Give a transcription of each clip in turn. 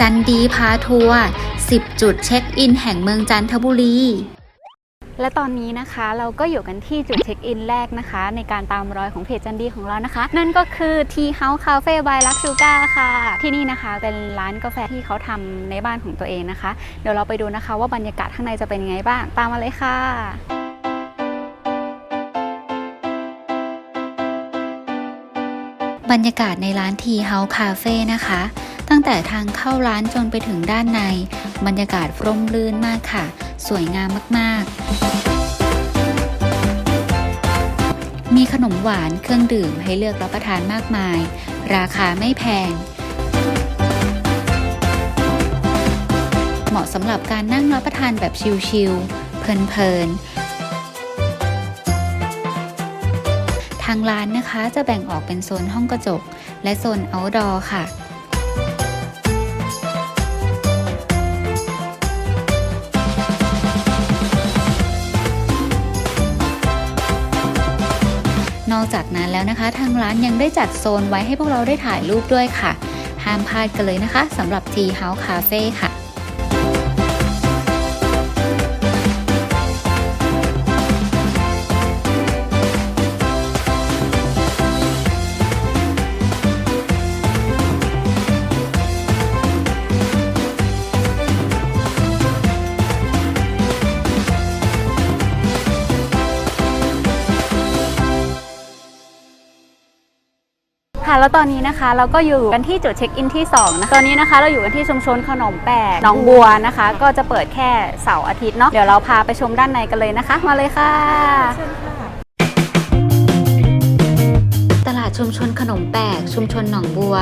จันดีพาทัวร์ 10 จุดเช็คอินแห่งเมืองจันทบุรี และตอนนี้นะคะเราก็อยู่กันที่จุดเช็คอินแรกนะคะ ในการตามรอยของเพจจันดีของเรานะคะ นั่นก็คือ Tea House Cafe by Luck Sugar ค่ะ ที่นี่นะคะเป็นร้านกาแฟที่เขาทำในบ้านของตัวเองนะคะ เดี๋ยวเราไปดูนะคะว่าบรรยากาศข้างในจะเป็นยังไงบ้าง ตามมาเลยค่ะ บรรยากาศในร้านทีเฮาส์คาเฟ่นะคะ ตั้งแต่ทางเข้าร้านจนไปถึงด้านใน บรรยากาศร่มรื่นมากค่ะ สวยงามมากๆ มีขนมหวานเครื่องดื่มให้เลือกรับประทานมากมาย ราคาไม่แพง เหมาะสำหรับการนั่งรับประทานแบบชิลๆเพลินๆางร้านนะคะจะแบ่งออกเป็นโซนห้องกระจก และโซน outdoor ค่ะนอกจากนั้นแล้วนะคะ ทางร้านยังได้จัดโซนไว้ให้พวกเราได้ถ่ายรูปด้วยค่ะ ห้ามพลาดกันเลยนะคะสำหรับ Tea House Cafe ค่ะ แล้วตอนนี้นะคะเราก็อยู่กันที่จุดเช็คอินที่2นะตอนนี้นะคะ เราอยู่กันที่ชุมชนขนมแปกหนองบัวนะคะ ก็จะเปิดแค่เสาร์อาทิตย์เนาะเดี๋ยวเราพาไปชมด้านในกันเลยนะคะ มาเลยค่ะตลาดชุมชนขนมแปกชุมชนหนองบัว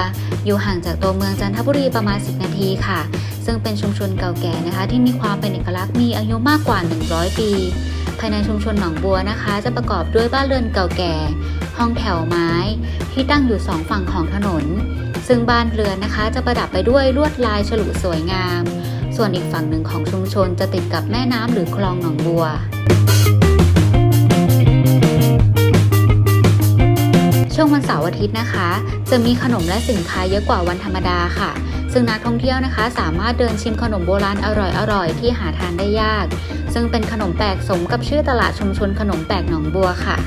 อยู่ห่างจากตัวเมืองจันทบุรีประมาณ 10 นาทีค่ะ ซึ่งเป็นชุมชนเก่าแก่นะคะ ที่มีความเป็นเอกลักษณ์มีอายุมากกว่า 100 ปี ภายในชุมชนหนองบัวนะคะ จะประกอบด้วยบ้านเรือนเก่าแก่ ห้องแถวไม้ ที่ตั้งอยู่สองฝั่งของถนน ซึ่งบ้านเรือนนะคะจะประดับไปด้วยลวดลายฉลุสวยงาม ส่วนอีกฝั่งหนึ่งของชุมชนจะติดกับแม่น้ำหรือคลองหนองบัวช่วงวันเสาร์อาทิตย์นะคะ จะมีขนมและสินค้าเยอะกว่าวันธรรมดาค่ะ ซึ่งนักท่องเที่ยวนะคะ สามารถเดินชิมขนมโบราณอร่อยๆ ที่หาทานได้ยาก ซึ่งเป็นขนมแปลกสมกับชื่อตลาดชุมชนขนมแปลกหนองบัวค่ะ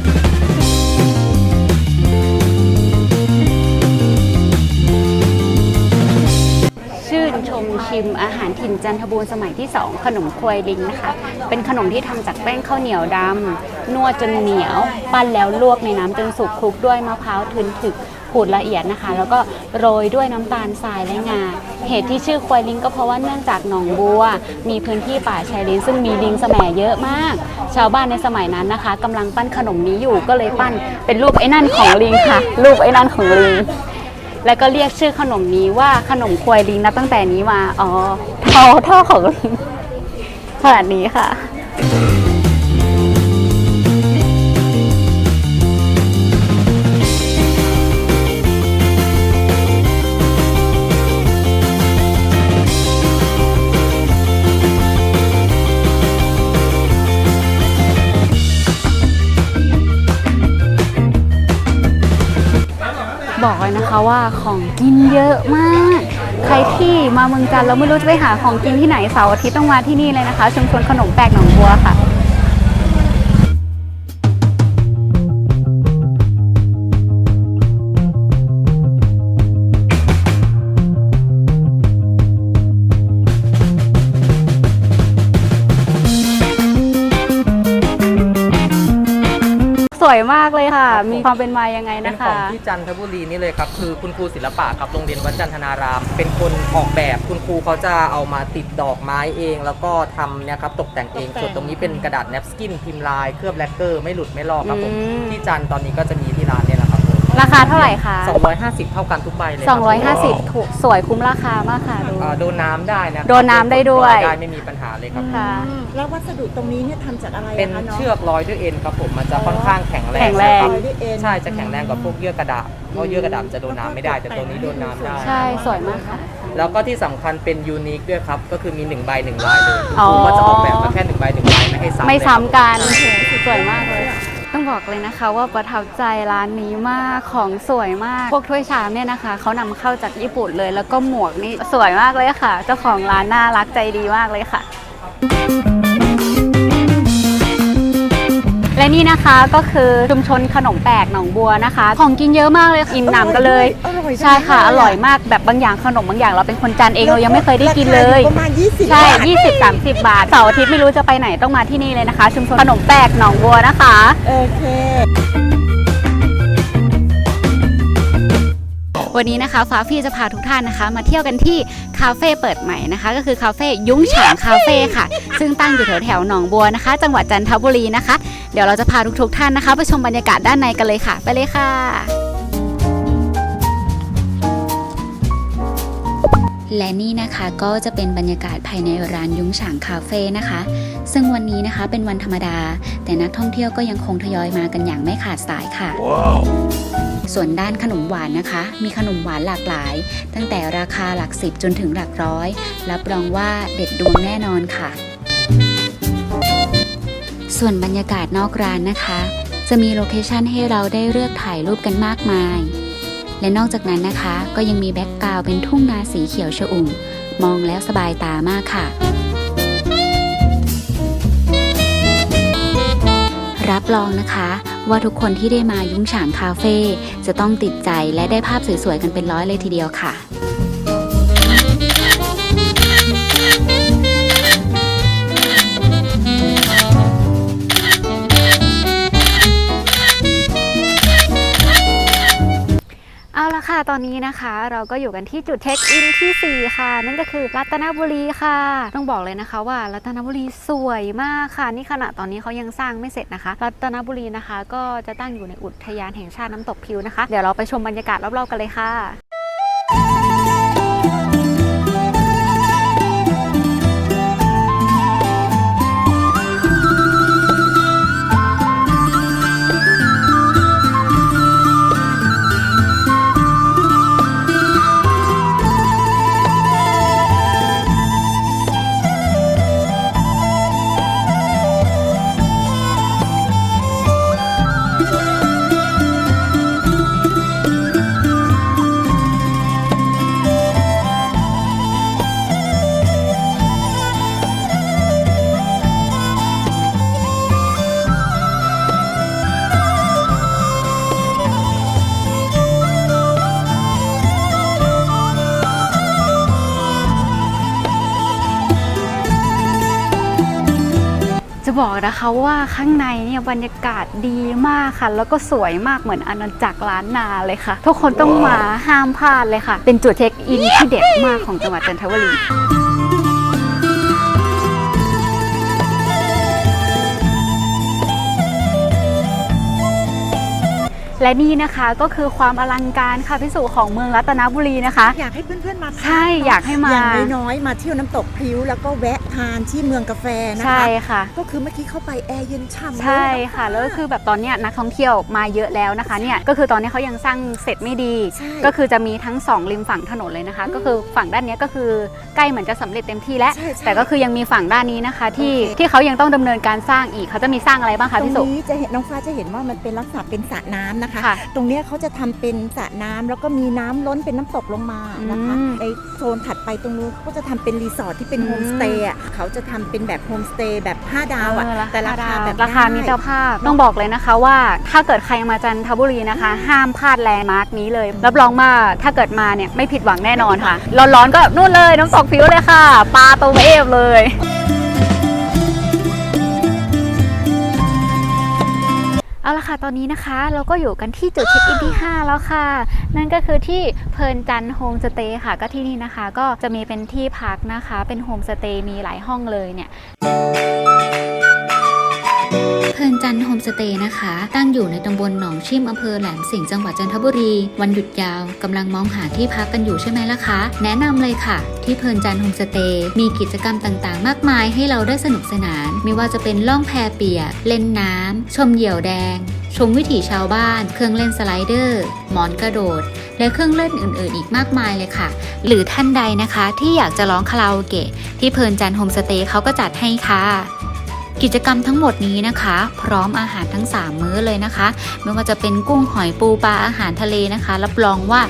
ชิมอาหารถิ่นจันทบูรณ์สมัยที่ 2 ขนมควยลิงนะคะ เป็นขนมที่ทำจากแป้งข้าวเหนียวดำนวดจนเหนียว ปั้นแล้วลวกในน้ำจนสุกคลุกด้วยมะพร้าวทึนถึกขูดละเอียดนะคะ แล้วก็โรยด้วยน้ำตาลทรายและงา เหตุที่ชื่อควยลิงก็เพราะว่าเนื่องจากหนองบัว มีพื้นที่ป่าชายเลนซึ่งมีลิงแสมเยอะมาก ชาวบ้านในสมัยนั้นนะคะกำลังปั้นขนมนี้อยู่ก็เลยปั้นเป็นรูปไอ้นั่นของลิงค่ะ รูปไอ้นั่นของลิง แล้วก็เรียกชื่อขนมนี้ว่าขนมควยลิงนับตั้งแต่นี้มา อ๋อท่อท่อของลิงขนาดนี้ค่ะ เลยนะว่าของกินเยอะมาก ใครที่มาเมืองจันทร์แล้วไม่รู้จะไปหาของกินที่ไหนเสาร์อาทิตย์ต้องมาที่นี่เลยนะคะชุมชนขนมแปลกหนองบัวค่ะ สวยมากเลยค่ะมีความเป็นมายังไงเป็นนะของคะที่จันทบุรีนี่เลยครับ คือคุณครูศิลปะครับโรงเรียนวัดจันทนาราม เป็นคนออกแบบคุณครูเขาจะเอามาติดดอกไม้เอง แล้วก็ทำเนี่ยครับตกแต่งเองส่วนตรงนี้เป็นกระดาษแนปสกินพิมพ์ลายเคลือบแลกเกอร์ไม่หลุดไม่ลอกครับผมอืม ที่จันทร์ตอนนี้ก็จะมีที่ร้านเนี่ยแหละค รับผมราคาเท่าไหร่คะ250 เท่ากันทุกใบเลยครั250 ถูกสวยคุ้มราคามากค่ะดู อ่าโดนน้ำได้นะครับโดนน้ำได้ด้วย ได้ไม่มีปัญหาเลยครับ ค่ะ อืมแล้ววัสดุตรงนี้เนี่ยทำจากอะไระเป็นคะน้องเชือกร้อยด้วยเอ็นครับผมมันจะค่อนข้างแข็งแรงแข็งแรงคบร้อยด้วยเอ็น ใช่จะแข็งแรงกว่าพวกเยื่อกระดาษเพราะเยื่อกระดาษจะโดนน้ำไม่ได้แต่ตัวนี้โดนน้ำได้ ใช่สวยมากค่ะ แล้วก็ที่สำคัญเป็นยูนิคด้วยครับ ก็คือมี1ใบ1ลายเลยอ๋อ ผมก็จะออกแบบมาแค่1ใบ1ลายไม่ให้ซ้ำไม่เลยซ้ำกันสวยมากเลย ต้องบอกเลยนะคะว่าประทับใจร้านนี้มากของสวยมาก พวกถ้วยชามเนี่ยนะคะ เขานำเข้าจากญี่ปุ่นเลย แล้วก็หมวกนี่สวยมากเลยค่ะ เจ้าของร้านน่ารักใจดีมากเลยค่ะ และนี่นะคะก็คือชุมชนขนมแปลกหนองบัวนะคะ ของกินเยอะมากเลยอิ่มหนำกันเลยอร่อยใช่ค่ะจัองร่อยมากแบบบางอย่างขนมบางอย่างเราเป็นคนจันทร์เองเรายังไม่เคยได้กินเลย ราคาอประมาณ 20 ใช่บาท20 30 บาท เสาร์อาทิตย์ไม่รู้จะไปไหนต้องมาที่นี่เลยนะคะ ชุมชนขนมแปลกหนองบัวนะคะ โอเค วันนี้นะคะฟ้าฟี่จะพาทุกท่านนะคะ มาเที่ยวกันที่คาเฟ่เปิดใหม่นะคะ ก็คือคาเฟ่ยุ้งฉางคาเฟ่ค่ะ ซึ่งตั้งอยู่แถวแถวๆหนองบัวนะคะ จังหวัดจันทบุรีนะคะ เดี๋ยวเราจะพาทุกๆท่านนะคะ ไปชมบรรยากาศด้านในกันเลยค่ะ ไปเลยค่ะและนี่นะคะก็จะเป็นบรรยากาศภายในร้านยุ้งฉางคาเฟ่นะคะ ซึ่งวันนี้นะคะเป็นวันธรรมดา แต่นักท่องเที่ยวก็ยังคงทยอยมากันอย่างไม่ขาดสายค่ะ ส่วนด้านขนมหวานนะคะ มีขนมหวานหลากหลาย ตั้งแต่ราคาหลักสิบจนถึงหลักร้อย รับรองว่าเด็ดดวงแน่นอนค่ะ ส่วนบรรยากาศนอกร้านนะคะ จะมีโลเคชันให้เราได้เลือกถ่ายรูปกันมากมาย และนอกจากนั้นนะคะ ก็ยังมีแบ็กกราวด์เป็นทุ่งนาสีเขียวชอุ่ม มองแล้วสบายตามากค่ะรับรองนะคะ ว่าทุกคนที่ได้มายุ้งฉางคาเฟ่จะต้องติดใจและได้ภาพสวยๆกันเป็นร้อยเลยทีเดียวค่ะ ละค่ะ ตอนนี้นะคะ เราก็อยู่กันที่จุดเช็คอินที่ 4 ค่ะ นั่นก็คือรัตนบุรีค่ะ ต้องบอกเลยนะคะว่ารัตนบุรีสวยมากค่ะ นี่ขณะตอนนี้เขายังสร้างไม่เสร็จนะคะ รัตนบุรีนะคะ ก็จะตั้งอยู่ในอุทยานแห่งชาติน้ำตกพิวนะคะ เดี๋ยวเราไปชมบรรยากาศรอบๆกันเลยค่ะ บอกนะคะว่าข้างในเนี่ยบรรยากาศดีมากค่ะ แล้วก็สวยมากเหมือนอาณาจักรล้านนาเลยค่ะ ทุกคนต้องมาห้ามพลาดเลยค่ะ เป็นจุดเช็คอินที่เด็ดมากของจังหวัดจันทบุรี และนี่นะคะก็คือความอลังการค่ะพิสูจของเมืองรัตนบุรีนะคะ อยากให้เพื่อนๆมาพักใช่อยากให้มาอย่างน้อยๆมาเที่ยวน้ำตกพริ้วแล้วก็แวะทานที่เมืองกาแฟนะคะใช่ค่ะ ก็คือเมื่อกี้เข้าไปแอร์เย็นฉ่ำเลยใช่ค่ะแล้วก็คือแบบตอนเนี้ยนักท่องเที่ยวมาเยอะแล้วนะคะเนี่ยก็คือตอนนี้เขายังสร้างเสร็จไม่ดีใช่ก็คือจะมีทั้งสองริมฝั่งถนนเลยนะคะ ก็คือฝั่งด้านเนี้ยก็คือใกล้เหมือนจะสำเร็จเต็มที่แล้วใช่ใช่แต่ก็คือยังมีฝั่งด้านนี้นะคะ ที่โอเคที่เขายังต้องดำเนินการสร้างอีกเขาจะมีสร้างอะไรบ้างคะตรพี่งสุนี้จะเห็นน้องฟ้าจะเห็นว่ามันเป็นลักษณะเป็นสระน้ำนะคะค่ะตรงเนี้ยเขาจะทำเป็นสระน้ำแล้วก็มีน้ำล้นเป็นน้ำตกลงมานะคะอืมในโซนถัดไปตรงนู้นเขาก็จะทำเป็นรีสอร์ทที่เป็นอืมโฮมสเตย์อะเขาจะทำเป็นแบบโฮมสเตย์แบบ 5 ดาวอะเออแต่ราคาแบบราคาได้มิตรภาพต้องบอกเลยนะคะว่าถ้าเกิดใครมาจันทบุรีนะคะ ห้ามพลาดแลนด์มาร์กนี้เลยรับรองว่าถ้าเกิดมาเนี่ยไม่ผิดหวังแน่นอนค่ะร้อนๆก็นู่นเลยน้ำตกผิวเลยค่ะปลาตัวเอฟเลย เอาละค่ะ ตอนนี้นะคะเราก็อยู่กันที่จุดเช็คอินที่ 5 แล้วค่ะ นั่นก็คือที่เพลินจันโฮมสเตย์ค่ะ ก็ที่นี่นะคะ ก็จะมีเป็นที่พักนะคะ เป็นโฮมสเตย์มีหลายห้องเลยเนี่ย ลินจันโฮมสเตย์นะคะ ตั้งอยู่ในตำบลหนองชิมอำเภอแหลมสิงห์จังหวัดจันทบุรี วันหยุดยาวกำลังมองหาที่พักกันอยู่ใช่ไหมล่ะคะ แนะนำเลยค่ะ ที่เพลินจันโฮมสเตย์มีกิจกรรมต่างๆ มากมายให้เราได้สนุกสนาน ไม่ว่าจะเป็นล่องแพเปียก เล่นน้ำชมเหยี่ยวแดง ชมวิถีชาวบ้าน เครื่องเล่นสไลเดอร์ หมอนกระโดด และเครื่องเล่นอื่น ๆ อีกมากมายเลยค่ะ หรือท่านใดนะคะ ที่อยากจะร้องคาราโอเกะที่เพลินจันโฮมสเตย์เขาก็จัดให้ค่ะ กิจกรรมทั้งหมดนี้นะคะ พร้อมอาหารทั้ง 3 มื้อเลยนะคะ ไม่ว่าจะเป็นกุ้งหอยปูปลาอาหารทะเลนะคะ รับรองว่า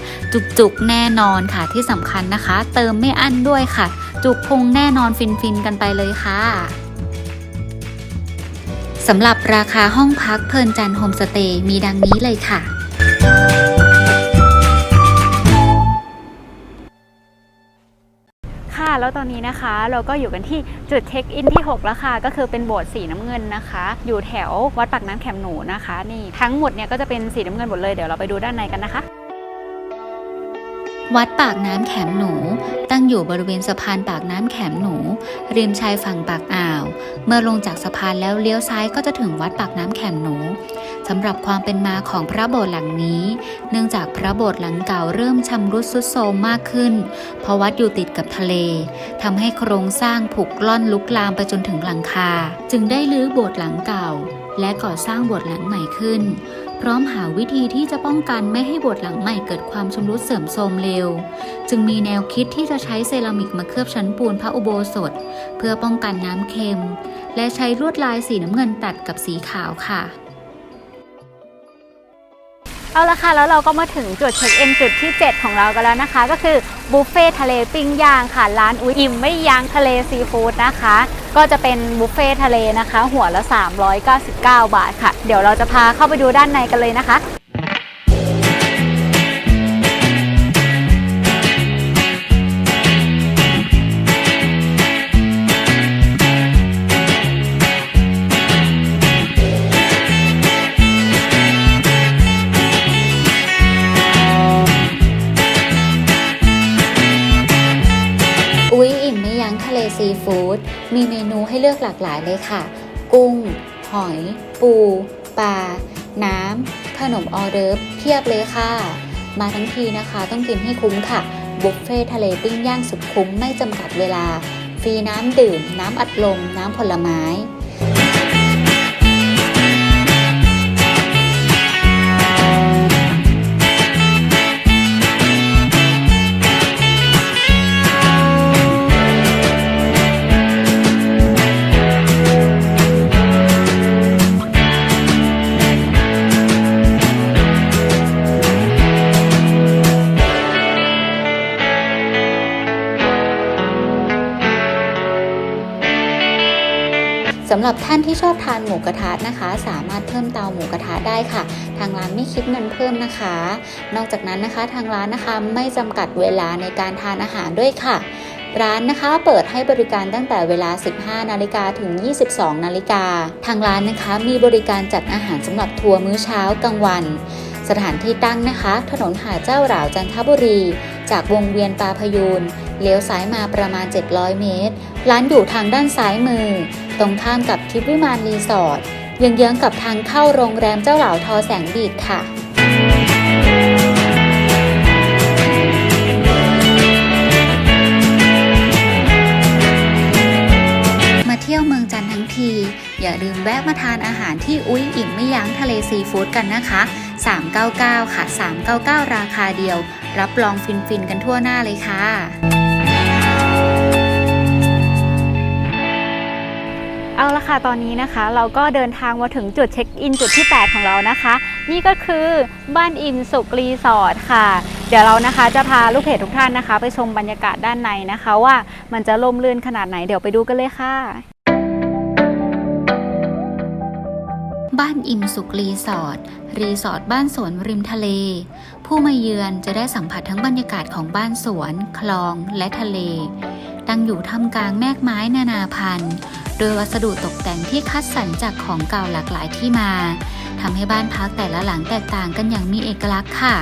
จุกๆแน่นอนค่ะที่สำคัญนะคะ เติมไม่อั้นด้วยค่ะ จุกพุงแน่นอนฟินๆกันไปเลยค่ะสำหรับราคาห้องพักเพลินจันโฮมสเตย์มีดังนี้เลยค่ะ แล้วตอนนี้นะคะ เราก็อยู่กันที่จุดเช็คอินที่ 6 แล้วค่ะ ก็คือเป็นโบสถ์สีน้ำเงินนะคะ อยู่แถววัดปากน้ำแคมหนูนะคะ นี่ทั้งหมดเนี่ยก็จะเป็นสีน้ำเงินหมดเลยเดี๋ยวเราไปดูด้านในกันนะคะวัดปากน้ำแขมหนู ตั้งอยู่บริเวณสะพานปากน้ำแขมหนู ริมชายฝั่งปากอ่าว เมื่อลงจากสะพานแล้วเลี้ยวซ้ายก็จะถึงวัดปากน้ำแขมหนู สำหรับความเป็นมาของพระโบสถ์หลังนี้ เนื่องจากพระโบสถ์หลังเก่าเริ่มชำรุดทรุดโทรมมากขึ้น เพราะวัดอยู่ติดกับทะเลทำให้โครงสร้างผุกล่อนลุกลามไปจนถึงหลังคา จึงได้รื้อโบสถ์หลังเก่า และก่อสร้างโบสถ์หลังใหม่ขึ้น พร้อมหาวิธีที่จะป้องกันไม่ให้โบสถ์หลังใหม่เกิดความชำรุดเสื่อมโทรมเร็ว จึงมีแนวคิดที่จะใช้เซรามิกมาเคลือบชั้นปูนพระอุโบสถ เพื่อป้องกันน้ำเค็ม และใช้ลวดลายสีน้ำเงินตัดกับสีขาวค่ะ เอาละค่ะแล้วเราก็มาถึงจุดเช็คอินจุดที่ 7 ของเรากันแล้วนะคะ ก็คือบุฟเฟ่ทะเลปิ้งย่างค่ะร้านอุ้ยอิ่มไม่ยั้งทะเลซีฟู้ดนะคะ ก็จะเป็นบุฟเฟ่ทะเลนะคะ หัวละ 399 บาทค่ะ เดี๋ยวเราจะพาเข้าไปดูด้านในกันเลยนะคะ ฟู้ดมีเมนูให้เลือกหลากหลายเลยค่ะ กุ้ง หอย ปู ปลา น้ำ ขนมออเดิร์ฟเพียบเลยค่ะ มาทั้งทีนะคะต้องกินให้คุ้มค่ะ บุฟเฟ่ทะเลปิ้งย่างสุดคุ้มไม่จำกัดเวลา ฟรีน้ำดื่ม น้ำอัดลม น้ำผลไม้ หรับท่านที่ชอบทานหมูกระทะนะคะ สามารถเพิ่มเตาหมูกระทะได้ค่ะ ทางร้านไม่คิดเงินเพิ่มนะคะ นอกจากนั้นนะคะทางร้านนะคะไม่จำกัดเวลาในการทานอาหารด้วยค่ะร้านนะคะเปิดให้บริการตั้งแต่เวลา 15 นาฬิกาถึง 22 นาฬิกา ทางร้านนะคะมีบริการจัดอาหารสำหรับทัวร์มื้อเช้ากลางวัน สถานที่ตั้งนะคะ ถนนหาเจ้าหลาวจันทบุรี จากวงเวียนปลาพยูนเลี้ยวซ้ายมาประมาณ 700 เมตร ร้านอยู่ทางด้านซ้ายมือ ตรงข้ามกับทิพย์วิมานรีสอร์ทเยื้องๆกับทางเข้าโรงแรมเจ้าเหลาทอแสงบีดค่ะมาเที่ยวเมืองจันทั้งที อย่าลืมแวะมาทานอาหารที่อุ้ยอิ่มไม่ยั้งทะเลซีฟู้ดกันนะคะ 399 ค่ะ 399 ราคาเดียว รับรองฟินๆ กันทั่วหน้าเลยค่ะ เอาละค่ะ ตอนนี้นะคะ เราก็เดินทางมาถึงจุดเช็คอินจุดที่ 8 ของเรานะคะ นี่ก็คือบ้านอิ่มสุขรีสอร์ทค่ะ เดี๋ยวเรานะคะจะพาลูกเพจทุกท่านนะคะ ไปชมบรรยากาศด้านในนะคะ ว่ามันจะล่มลื่นขนาดไหนเดี๋ยวไปดูกันเลยค่ะ บ้านอิมสุขรีสอร์ทรีสอร์ทบ้านสวนริมทะเล ผู้มาเยือนจะได้สัมผัสทั้งบรรยากาศของบ้านสวน คลองและทะเล ตั้งอยู่ท่ามกลางแมกไม้นานาพันธุ์ ดยวัสดุตกแต่งที่คัดสรรจากของเก่าหลากหลายที่มาทำให้บ้านพักแต่ละหลังแตกต่างกันอย่างมีเอกลักษณ์ค่ะ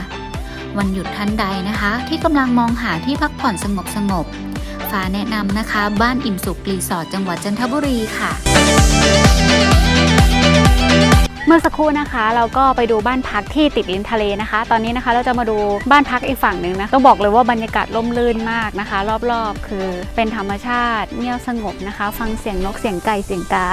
วันหยุดท่านใดนะคะ ที่กำลังมองหาที่พักผ่อนสงบสงบๆฟ้าแนะนำนะคะ บ้านอิ่มสุขรีสอร์ทจังหวัดจันทบุรีค่ะ เมื่อสักครู่นะคะ เราก็ไปดูบ้านพักที่ติดริมทะเลนะคะ ตอนนี้นะคะเราจะมาดูบ้านพักอีกฝั่งหนึ่งนะต้องบอกเลยว่าบรรยากาศร่มรื่นมากนะคะ รอบๆ คือเป็นธรรมชาติเงียบสงบนะคะ ฟังเสียงนกเสียงไก่เสียงกา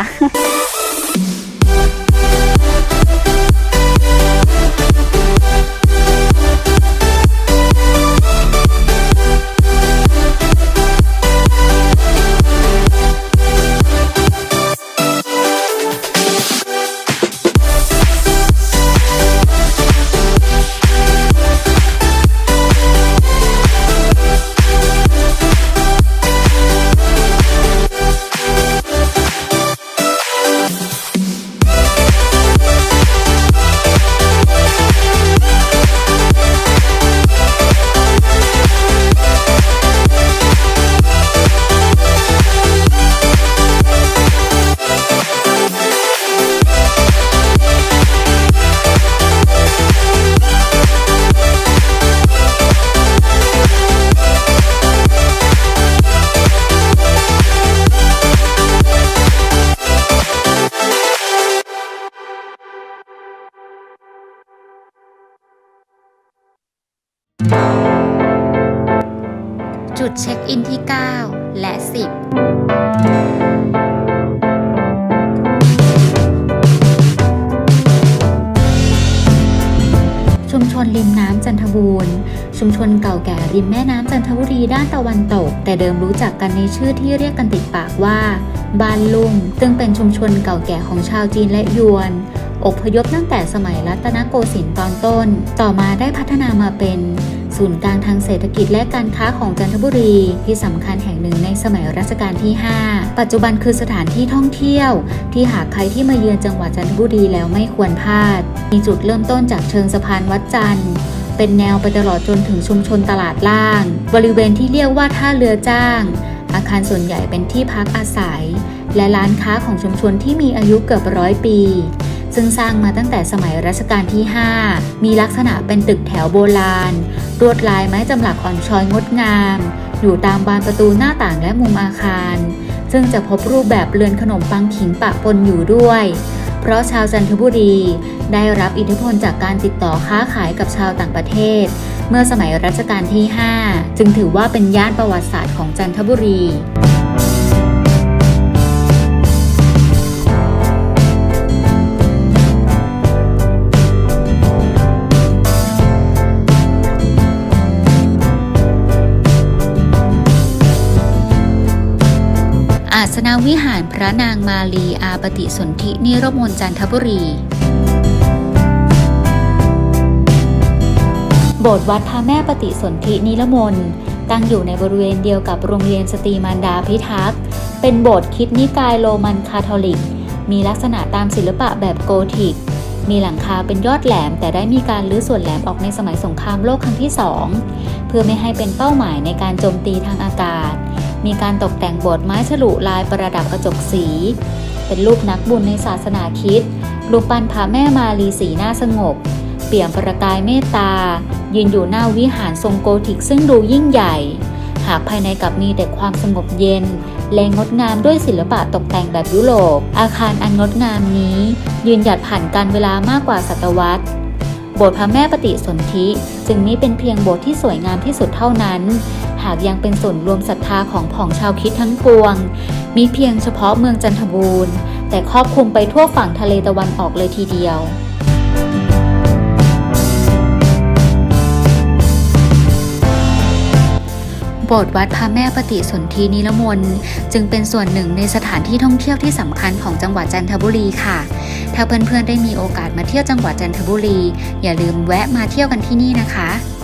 ชุมชนเก่าแก่ริมแม่น้ำจันทบุรีด้านตะวันตก แต่เดิมรู้จักกันในชื่อที่เรียกกันติดปากว่าบ้านลุงซึ่งเป็นชุมชนเก่าแก่ของชาวจีนและยวนอพยพตั้งแต่สมัยรัตนโกสินทร์ตอนต้น ต่อมาได้พัฒนามาเป็น ศูนย์กลางทางเศรษฐกิจและการค้าของจันทบุรี ที่สำคัญแห่งหนึ่งในสมัยรัชกาลที่ 5 ปัจจุบันคือสถานที่ท่องเที่ยว ที่หากใครที่มาเยือนจังหวัดจันทบุรีแล้วไม่ควรพลาด มีจุดเริ่มต้นจากเชิงสะพานวัดจันทร์ เป็นแนวไปตลอดจนถึงชุมชนตลาดล่าง บริเวณที่เรียกว่าท่าเรือจ้าง อาคารส่วนใหญ่เป็นที่พักอาศัย และร้านค้าของชุมชนที่มีอายุเกือบร้อยปี ซึ่งสร้างมาตั้งแต่สมัยรัชกาลที่ 5 มีลักษณะเป็นตึกแถวโบราณรวดลายไม้จำหลักอ่อนช้อยงดงาม อยู่ตามบานประตูหน้าต่างและมุมอาคาร ซึ่งจะพบรูปแบบเรือนขนมปังขิงปะปนอยู่ด้วย เพราะชาวจันทบุรี ได้รับอิทธิพลจากการติดต่อค้าขายกับชาวต่างประเทศ เมื่อสมัยรัชกาลที่ 5 จึงถือว่าเป็นย่านประวัติศาสตร์ของจันทบุรี อาสนาวิหารพระนางมาลีอาปฏิสนธินิรมนจันทบุรี โบสถ์วัดพระแม่ปฏิสนธินิรมนตั้งอยู่ในบริเวณเดียวกับโรงเรียนสตรีมารดาพิทักษ์ เป็นโบสถ์คิดนิกายโรมันคาทอลิก มีลักษณะตามศิลปะแบบโกธิก มีหลังคาเป็นยอดแหลม แต่ได้มีการลื้อส่วนแหลมออกในสมัยสงครามโลกครั้งที่สองเพื่อไม่ให้เป็นเป้าหมายในการโจมตีทางอากาศ มีการตกแต่งโบสถ์ไม้ฉลุลายประดับกระจกสี เป็นรูปนักบุญในศาสนาคิดรูปปั้นพระแม่มาลีสีหน้าสงบ เปี่ยมประกายเมตตา ยืนอยู่หน้าวิหารทรงโกธิกซึ่งดูยิ่งใหญ่ หากภายในกลับมีแต่ความสงบเย็น และงดงามด้วยศิลปะตกแต่งแบบยุโรป อาคารอันงดงามนี้ ยืนหยัดผ่านการเวลามากกว่าศตวรรษโบสถ์พระแม่ปฏิสนธิจึงนี้เป็นเพียงโบสถ์ที่สวยงามที่สุดเท่านั้น หากยังเป็นส่วนรวมศรัทธาของผองชาวคิดทั้งปวง มีเพียงเฉพาะเมืองจันทบูรณ์ แต่ครอบคลุมไปทั่วฝั่งทะเลตะวันออกเลยทีเดียวโบสถ์วัดพระแม่ปฏิสนธินิรมนจึงเป็นส่วนหนึ่งในสถานที่ท่องเที่ยวที่สำคัญของจังหวัดจันทบุรีค่ะ ถ้าเพื่อนๆได้มีโอกาสมาเที่ยวจังหวัดจันทบุรี อย่าลืมแวะมาเที่ยวกันที่นี่นะคะ